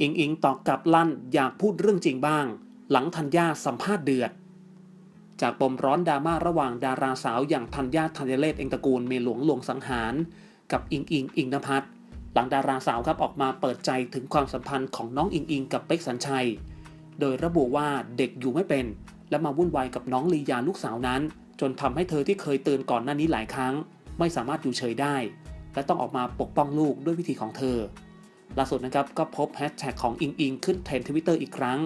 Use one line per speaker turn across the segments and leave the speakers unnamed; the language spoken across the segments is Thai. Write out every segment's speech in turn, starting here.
อิงอิงตอบกลับลั่นอยากพูดเรื่องจริงบ้าง หลังธัญญาสัมภาษณ์เดือด จากปมร้อนดราม่าระหว่างดาราสาวอย่างธัญญาธัญเลศเองตระกูลเมหลวงหลวงสังหาร กับอิงอิงอิงนภัทรหลังดาราสาวครับออกมาเปิดใจถึงความสัมพันธ์ของน้องอิงอิงกับเป๊กสัญชัย โดยระบุว่าเด็กอยู่ไม่เป็น และมาวุ่นวายกับน้องลียาลูกสาวนั้น จนทำให้เธอที่เคยเตือนก่อนหน้านี้หลายครั้ง ไม่สามารถอยู่เฉยได้ และต้องออกมาปกป้องลูกด้วยวิธีของเธอ ล่าสุดนะครับก็พบแฮชแท็กของอิงอิงขึ้นเทรนด์ทวิตเตอร์อีกครั้ง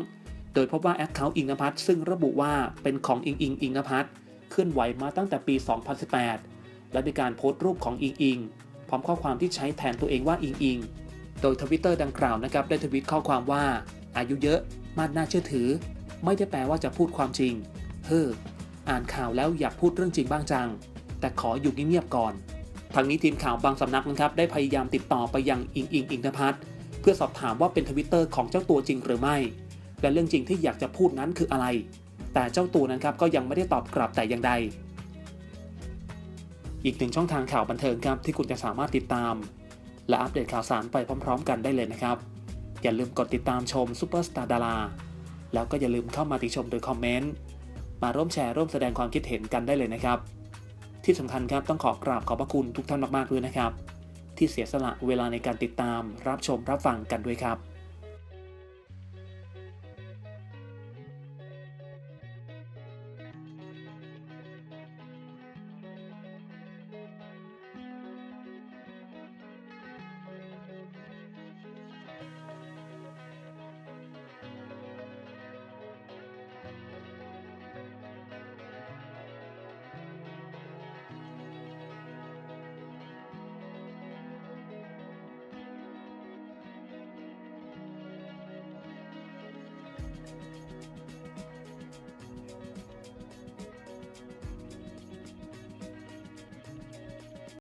โดยพบว่าแอคเคาท์อิงนภัทรซึ่งระบุว่าเป็นของอิงอิงอิงนภัทรเคลื่อนไหวมาตั้งแต่ปี 2018 และมีการโพสต์รูปของอิงอิงพร้อมข้อความที่ใช้แทนตัวเองว่าอิงอิง โดยทวิตเตอร์ดังกล่าวนะครับได้ทวิตข้อความว่า อายุเยอะมากน่าเชื่อถือ ไม่ได้แปลว่าจะพูดความจริง เฮ้อ อ่านข่าวแล้วอยากพูดเรื่องจริงบ้างจัง แต่ขออยู่เงียบๆก่อน ทางนี้ทีมข่าวบางสำนักนะครับได้พยายามติดต่อไปยังอิงอิงอิงนภัทรเพื่อสอบถามว่าเป็นทวิตเตอร์ของเจ้าตัวจริงหรือไม่ และเรื่องจริงที่อยากจะพูดนั้นคืออะไร แต่เจ้าตัวนั้นครับก็ยังไม่ได้ตอบกลับแต่อย่างใด อีกหนึ่งช่องทางข่าวบันเทิงครับที่คุณจะสามารถติดตาม และอัปเดตข่าวสารไปพร้อม ๆ กันได้เลยนะครับ อย่าลืมกดติดตามชมซูเปอร์สตาร์ดาราแล้วก็อย่าลืมเข้ามาติชมโดยคอมเมนต์มาร่วมแชร์ร่วมแสดงความคิดเห็นกันได้เลยนะครับ ที่สำคัญครับต้องขอกราบขอบพระคุณทุกท่านมากๆด้วยนะครับ ที่เสียสละเวลาในการติดตามรับชมรับฟังกันด้วยครับ